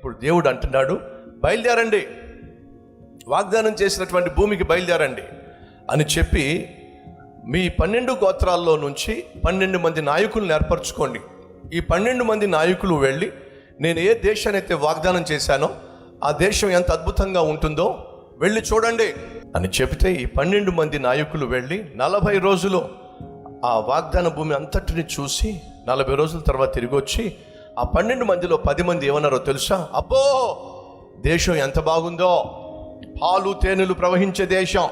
ఇప్పుడు దేవుడు అంటున్నాడు బయలుదేరండి. వాగ్దానం చేసినటువంటి భూమికి బయలుదేరండి. అని చెప్పి మీ పన్నెండు గోత్రాల్లో నుంచి పన్నెండు మంది నాయకులను ఏర్పరచుకోండి. ఈ పన్నెండు మంది నాయకులు వెళ్ళి నేను ఏ దేశాన్ని అయితే వాగ్దానం చేశానో ఆ దేశం ఎంత అద్భుతంగా ఉంటుందో వెళ్ళి చూడండి. అని చెబితే ఈ పన్నెండు మంది నాయకులు వెళ్ళి నలభై రోజులు ఆ వాగ్దాన భూమి అంతటిని చూసి నలభై రోజుల తర్వాత తిరిగి వచ్చి ఆ పన్నెండు మందిలో పది మంది ఏమన్నారో తెలుసా? అబ్బో! దేశం ఎంత బాగుందో. పాలు తేనెలు ప్రవహించే దేశం.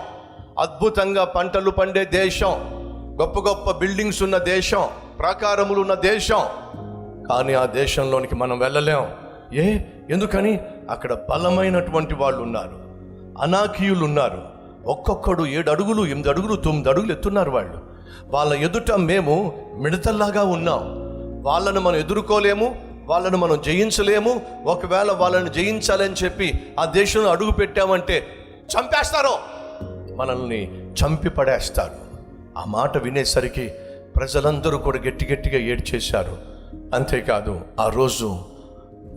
అద్భుతంగా పంటలు పండే దేశం. గొప్ప గొప్ప బిల్డింగ్స్ ఉన్న దేశం. ప్రాకారములు ఉన్న దేశం. కానీ ఆ దేశంలోనికి మనం వెళ్ళలేం. ఏ? ఎందుకని? అక్కడ బలమైనటువంటి వాళ్ళు ఉన్నారు. అనాకీయులు ఉన్నారు. ఒక్కొక్కడు ఏడు అడుగులు ఎనిమిది అడుగులు తొమ్మిది అడుగులు ఎత్తున్నారు వాళ్ళు. వాళ్ళ ఎదుట మేము మిడతల్లాగా ఉన్నాం. వాళ్ళను మనం ఎదుర్కోలేము. వాళ్ళను మనం జయించలేము. ఒకవేళ వాళ్ళని జయించాలని చెప్పి ఆ దేశంలో అడుగు పెట్టామంటే చంపేస్తారు. మనల్ని చంపి పడేస్తారు. ఆ మాట వినేసరికి ప్రజలందరూ కూడా గట్టి గట్టిగా ఏడ్చేశారు. అంతేకాదు ఆ రోజు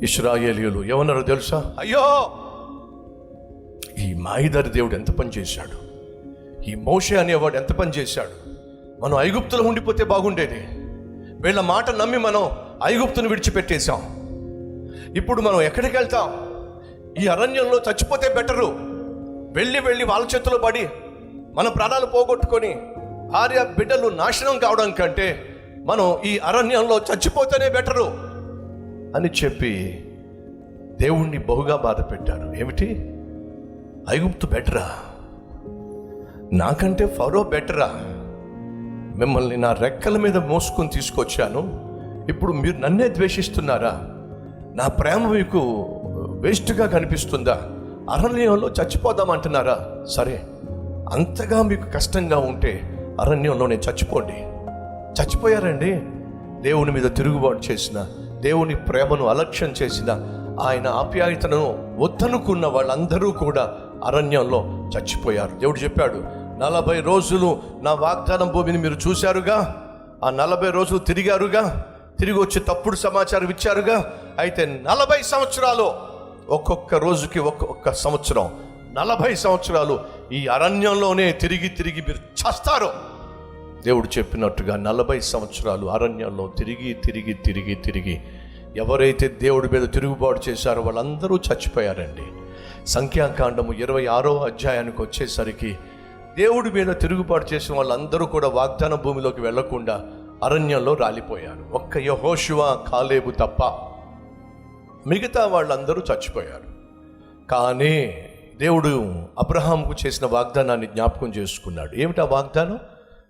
ఇస్రాయేలీలు ఏమన్నారో తెలుసా? అయ్యో! ఈ మాయిదారి దేవుడు ఎంత పని చేశాడు? ఈ మోషే అనేవాడు ఎంత పని చేశాడు? మనం ఐగుప్తులో ఉండిపోతే బాగుండేది. వీళ్ళ మాట నమ్మి మనం ఐగుప్తును విడిచిపెట్టేశాం. ఇప్పుడు మనం ఎక్కడికి వెళ్తాం? ఈ అరణ్యంలో చచ్చిపోతే బెటరు. వెళ్ళి వెళ్ళి వాళ్ళ చేతిలో పడి మన ప్రాణాలు పోగొట్టుకొని భార్య బిడ్డలు నాశనం కావడం కంటే మనం ఈ అరణ్యంలో చచ్చిపోతేనే బెటరు అని చెప్పి దేవుణ్ణి బహుగా బాధ పెట్టారు. ఏమిటి? ఐగుప్తు బెటరా? నాకంటే ఫరో బెటరా? మిమ్మల్ని నా రెక్కల మీద మోసుకొని తీసుకొచ్చాను. ఇప్పుడు మీరు నన్నే ద్వేషిస్తున్నారా? నా ప్రేమ మీకు వేస్ట్గా కనిపిస్తుందా? అరణ్యంలో చచ్చిపోదామంటున్నారా? సరే అంతగా మీకు కష్టంగా ఉంటే అరణ్యంలోనే చచ్చిపోండి. చచ్చిపోయారండి? దేవుని మీద తిరుగుబాటు చేసిన దేవుని ప్రేమను అలక్ష్యం చేసిన ఆయన ఆప్యాయతను వద్దనుకున్న వాళ్ళందరూ కూడా అరణ్యంలో చచ్చిపోయారు. దేవుడు చెప్పాడు నలభై రోజులు నా వాగ్దానం భూమిని మీరు చూశారుగా? ఆ నలభై రోజులు తిరిగారుగా? తిరిగి వచ్చి తప్పుడు సమాచారం ఇచ్చారుగా? అయితే నలభై సంవత్సరాలు ఒక్కొక్క రోజుకి ఒక్కొక్క సంవత్సరం. నలభై సంవత్సరాలు ఈ అరణ్యంలోనే తిరిగి తిరిగి మీరు చస్తారు. దేవుడు చెప్పినట్టుగా నలభై సంవత్సరాలు అరణ్యంలో తిరిగి తిరిగి తిరిగి తిరిగి ఎవరైతే దేవుడి మీద తిరుగుబాటు చేశారో వాళ్ళందరూ చచ్చిపోయారండి. సంఖ్యాకాండము ఇరవై ఆరో అధ్యాయానికి వచ్చేసరికి దేవుడి మీద తిరుగుబాటు చేసిన వాళ్ళందరూ కూడా వాగ్దాన భూమిలోకి వెళ్ళకుండా అరణ్యంలో రాలిపోయారు. ఒక్క యహోశివ కాలేబు తప్ప మిగతా వాళ్ళందరూ చచ్చిపోయారు. కానీ దేవుడు అబ్రహాంకు చేసిన వాగ్దానాన్ని జ్ఞాపకం చేసుకున్నాడు. ఏమిటా వాగ్దానం?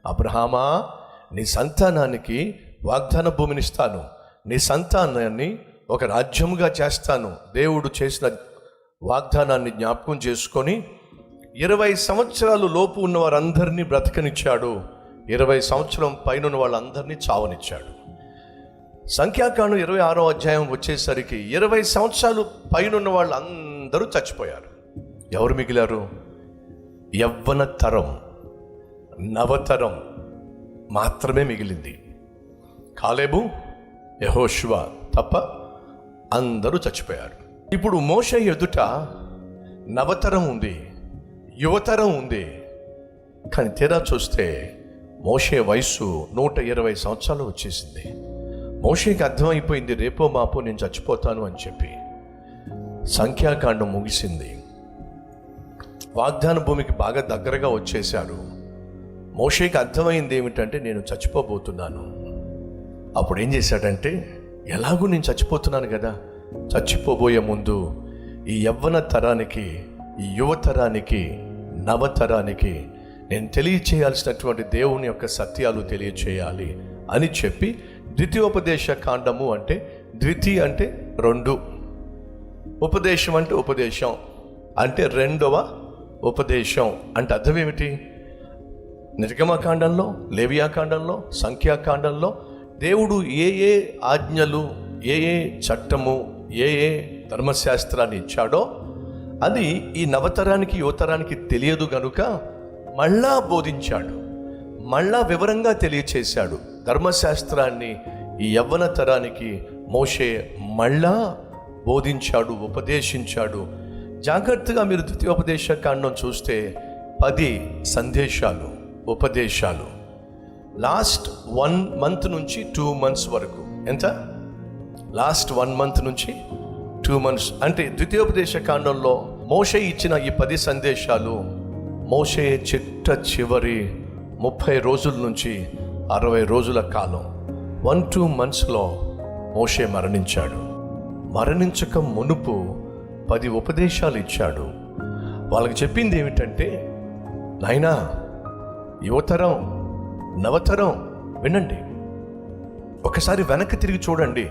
అబ్రహామా నీ సంతానానికి వాగ్దాన భూమిని ఇస్తాను నీ సంతానాన్ని ఒక రాజ్యముగా చేస్తాను. దేవుడు చేసిన వాగ్దానాన్ని జ్ఞాపకం చేసుకొని ఇరవై సంవత్సరాలు లోపు ఉన్న వారందరినీ బ్రతకనిచ్చాడు. ఇరవై సంవత్సరం పైన వాళ్ళందరినీ చావనిచ్చాడు. సంఖ్యాకాండం ఇరవై ఆరో అధ్యాయం వచ్చేసరికి ఇరవై సంవత్సరాలు పైన వాళ్ళందరూ చచ్చిపోయారు. ఎవరు మిగిలారు? యవ్వన తరం నవతరం మాత్రమే మిగిలింది. కాలేబు యహోశివ తప్ప అందరూ చచ్చిపోయారు. ఇప్పుడు మోష ఎదుట నవతరం ఉంది యువతరం ఉంది. కానీ తీరా చూస్తే మోషే వయసు నూట ఇరవై సంవత్సరాలు వచ్చేసింది. మోషేకి అర్థమైపోయింది రేపో మాపో నేను చచ్చిపోతాను అని చెప్పి. సంఖ్యాకాండం ముగిసింది. వాగ్దాన భూమికి బాగా దగ్గరగా వచ్చేశారు మోషేకి అర్థమైంది ఏమిటంటే నేను చచ్చిపోబోతున్నాను. అప్పుడు ఏం చేశాడంటే ఎలాగూ నేను చచ్చిపోతున్నాను కదా. చచ్చిపోబోయే ముందు ఈ యవ్వన తరానికి ఈ యువతరానికి నవతరానికి నేను తెలియచేయాల్సినటువంటి దేవుని యొక్క సత్యాలు తెలియచేయాలి అని చెప్పి ద్వితీయోపదేశ కాండము అంటే ద్వితీయ అంటే రెండు. ఉపదేశం అంటే ఉపదేశం అంటే రెండవ ఉపదేశం. అంటే అర్థం ఏమిటి? నిర్గమకాండంలో లేవియాకాండంలో సంఖ్యాకాండంలో దేవుడు ఏ ఏ ఆజ్ఞలు ఏ ఏ చట్టము ఏ ఏ ధర్మశాస్త్రాన్ని ఇచ్చాడో అది ఈ నవతరానికి యువతరానికి తెలియదు గనుక మళ్ళా బోధించాడు. మళ్ళా వివరంగా తెలియచేశాడు. ధర్మశాస్త్రాన్ని ఈ యవ్వన తరానికి మోషే మళ్ళా బోధించాడు ఉపదేశించాడు. జాగ్రత్తగా మీరు ద్వితీయోపదేశ కాండం చూస్తే పది సందేశాలు ఉపదేశాలు. లాస్ట్ వన్ మంత్ నుంచి టూ మంత్స్ వరకు. ఎంత? లాస్ట్ వన్ మంత్ నుంచి టూ మంత్స్. అంటే ద్వితీయోపదేశ కాండంలో మోషే ఇచ్చిన ఈ పది సందేశాలు మోషే చిట్ట చివరి ముప్పై రోజుల నుంచి అరవై రోజుల కాలం వన్ టూ మంత్స్లో మోషే మరణించాడు. మరణించక మునుపు పది ఉపదేశాలు ఇచ్చాడు. వాళ్ళకి చెప్పింది ఏమిటంటే నాయనా యువతరం నవతరం వినండి. ఒకసారి వెనక్కి తిరిగి చూడండి.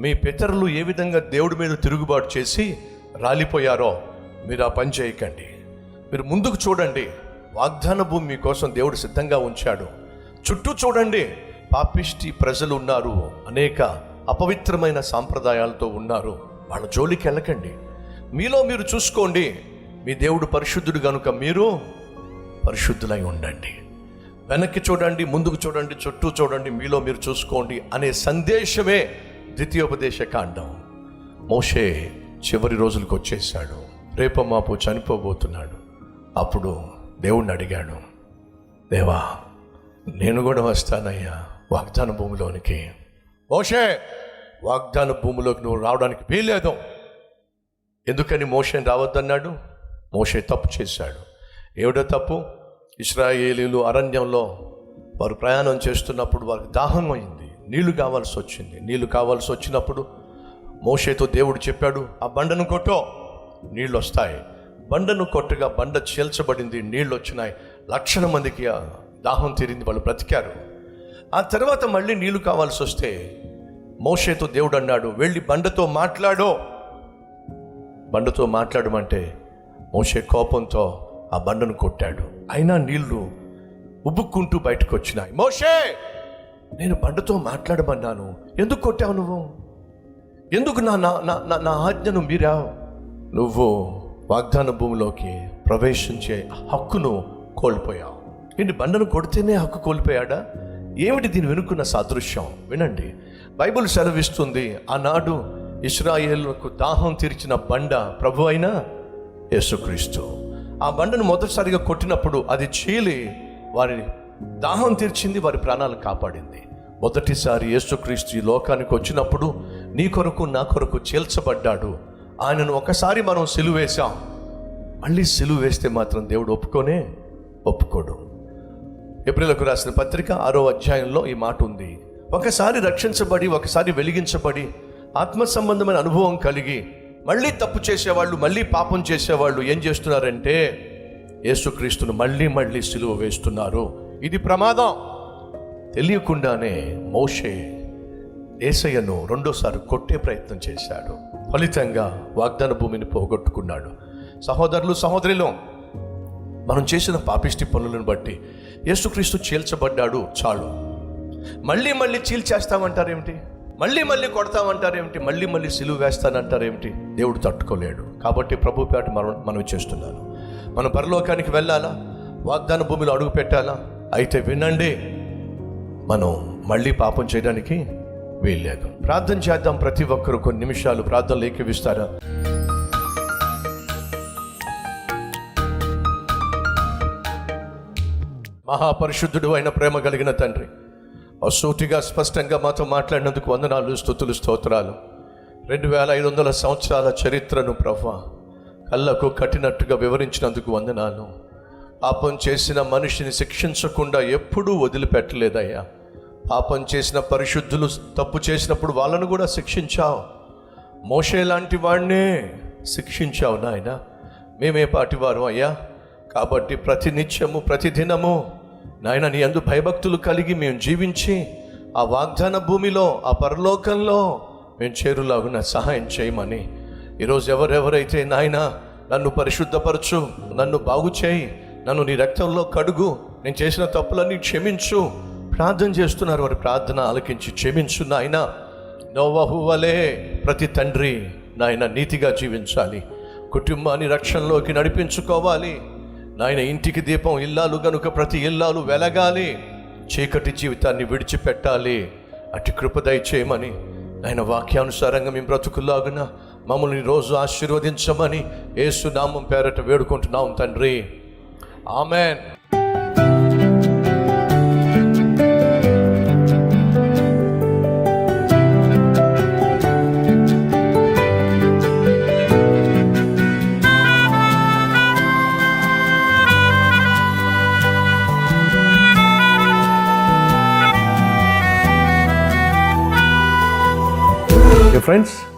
మీ పితరులు ఏ విధంగా దేవుడి మీద తిరుగుబాటు చేసి రాలిపోయారో మీరు ఆ పని చేయకండి. మీరు ముందుకు చూడండి. వాగ్దాన భూమి మీకోసం దేవుడు సిద్ధంగా ఉంచాడు. చుట్టూ చూడండి. పాపిష్టి ప్రజలు ఉన్నారు. అనేక అపవిత్రమైన సాంప్రదాయాలతో ఉన్నారు. వాళ్ళ జోలికి వెళ్ళకండి. మీలో మీరు చూసుకోండి. మీ దేవుడు పరిశుద్ధుడు కనుక మీరు పరిశుద్ధులై ఉండండి. వెనక్కి చూడండి ముందుకు చూడండి చుట్టూ చూడండి మీలో మీరు చూసుకోండి అనే సందేశమే ద్వితీయోపదేశ కాండం. మోషే చివరి రోజులకు వచ్చేసాడు రేపమాపు చనిపోబోతున్నాడు. అప్పుడు దేవుణ్ణి అడిగాడు దేవా నేను కూడా వస్తానయ్యా వాగ్దాన భూమిలోనికి. మోషే వాగ్దాన భూమిలోకి నువ్వు రావడానికి వీల్లేదు. ఎందుకని మోషే రావద్దన్నాడు? మోషే తప్పు చేశాడు. ఏమిటో తప్పు? ఇస్రాయేలీలు అరణ్యంలో వారు ప్రయాణం చేస్తున్నప్పుడు వారికి దాహం అయింది. నీళ్ళు కావాల్సి వచ్చింది. నీళ్ళు కావాల్సి వచ్చినప్పుడు మోషేతో దేవుడు చెప్పాడు ఆ బండను కొట్టో నీళ్ళు వస్తాయి బండను కొట్టగా బండ చేల్చబడింది నీళ్ళు వచ్చినాయి. లక్షల మందికి దాహం తీరింది వాళ్ళు బ్రతికారు. ఆ తర్వాత మళ్ళీ నీళ్ళు కావాల్సి వస్తే మోషేతో దేవుడు అన్నాడు వెళ్ళి బండతో మాట్లాడో. బండతో మాట్లాడమంటే మోషే కోపంతో ఆ బండను కొట్టాడు. అయినా నీళ్ళు ఉబ్బుక్కుంటూ బయటకు వచ్చినాయి. మోషే నేను బండతో మాట్లాడమన్నాను. ఎందుకు కొట్టావు నువ్వు? ఎందుకు నా నా నా- నా నా ఆజ్ఞను మీరా నువ్వు వాగ్దాన భూమిలోకి ప్రవేశించే హక్కును కోల్పోయావు. ఏంటి బండను కొడితేనే హక్కు కోల్పోయాడా? ఏమిటి దీని వెనుకున్న సాదృశ్యం? వినండి. బైబిల్ సెలవిస్తుంది ఆనాడు ఇస్రాయేళ్ళకు దాహం తీర్చిన బండ ప్రభు అయిన యేసుక్రీస్తు. ఆ బండను మొదటిసారిగా కొట్టినప్పుడు అది చీలి వారి దాహం తీర్చింది వారి ప్రాణాలు కాపాడింది. మొదటిసారి యేసుక్రీస్తు ఈ లోకానికి వచ్చినప్పుడు నీ కొరకు నా కొరకు చీల్చబడ్డాడు. ఆయనను ఒకసారి మనం సిలువేశాం మళ్ళీ సిలువ వేస్తే మాత్రం దేవుడు ఒప్పుకోనే ఒప్పుకోడు. ఏప్రిల్కు రాసిన పత్రిక ఆరో అధ్యాయంలో ఈ మాట ఉంది. ఒకసారి రక్షించబడి ఒకసారి వెలిగించబడి ఆత్మ సంబంధమైన అనుభవం కలిగి మళ్ళీ తప్పు చేసేవాళ్ళు మళ్ళీ పాపం చేసేవాళ్ళు ఏం చేస్తున్నారంటే యేసుక్రీస్తును మళ్ళీ మళ్ళీ సిలువ వేస్తున్నారు. ఇది ప్రమాదం. తెలియకుండానే మోషే ఏసయ్యను రెండోసారి కొట్టే ప్రయత్నం చేశాడు. ఫలితంగా వాగ్దాన భూమిని పోగొట్టుకున్నాడు. సహోదరులు సహోదరులు మనం చేసిన పాపిష్టి పనులను బట్టి యేసుక్రీస్తు చీల్చబడ్డాడు చాలు. మళ్ళీ మళ్ళీ చీల్చేస్తామంటారేమిటి? మళ్ళీ మళ్ళీ కొడతామంటారేమిటి? మళ్ళీ మళ్ళీ సిలువు వేస్తానంటారేమిటి? దేవుడు తట్టుకోలేడు. కాబట్టి ప్రభు పేట మనం మనం చేస్తున్నాను. మనం పరలోకానికి వెళ్ళాలా? వాగ్దాన భూమిలో అడుగు పెట్టాలా? అయితే వినండి. మనం మళ్ళీ పాపం చేయడానికి వీల్లేదు. ప్రార్థన చేద్దాం ప్రతి ఒక్కరు కొన్ని నిమిషాలు ప్రార్థనలు ఏకీవిస్తారా? మహాపరిశుద్ధుడు అయిన ప్రేమ కలిగిన తండ్రి అసూటిగా స్పష్టంగా మాతో మాట్లాడినందుకు వందనాలు స్థుతులు స్తోత్రాలు. రెండు వేల ఐదు వందల సంవత్సరాల చరిత్రను ప్రభా కళ్ళకు కట్టినట్టుగా వివరించినందుకు వందనాలు. పాపం చేసిన మనిషిని శిక్షించకుండా ఎప్పుడూ వదిలిపెట్టలేదయ్యా. పాపం చేసిన పరిశుద్ధులు తప్పు చేసినప్పుడు వాళ్ళను కూడా శిక్షించావు. మోషే లాంటి వాడినే శిక్షించావు నాయన. మేమే పాటివారు అయ్యా. కాబట్టి ప్రతి నిత్యము ప్రతి దినము నాయన నీ అందు భయభక్తులు కలిగి మేము జీవించి ఆ వాగ్దాన భూమిలో ఆ పరలోకంలో మేము చేరులాగున సహాయం చేయమని. ఈరోజు ఎవరెవరైతే నాయన నన్ను పరిశుద్ధపరచు నన్ను బాగు చేయి నన్ను నీ రక్తంలో కడుగు నేను చేసిన తప్పులన్నీ క్షమించు ప్రార్థన చేస్తున్నారు. వారి ప్రార్థన ఆలకించి క్షమించు నాయన. నోవహు వలే ప్రతి తండ్రి నాయన నీతిగా జీవించాలి. కుటుంబాన్ని రక్షణలోకి నడిపించుకోవాలి. నాయన ఇంటికి దీపం ఇల్లాలు గనుక ప్రతి ఇల్లాలు వెలగాలి. చీకటి జీవితాన్ని విడిచిపెట్టాలి. అటు కృపదయ చేయమని ఆయన వాక్యానుసారంగా మేము బ్రతుకులాగున మమ్మల్ని రోజు ఆశీర్వదించమని ఏసునామం పేరట వేడుకుంటున్నాం తండ్రి. ఆమెన్.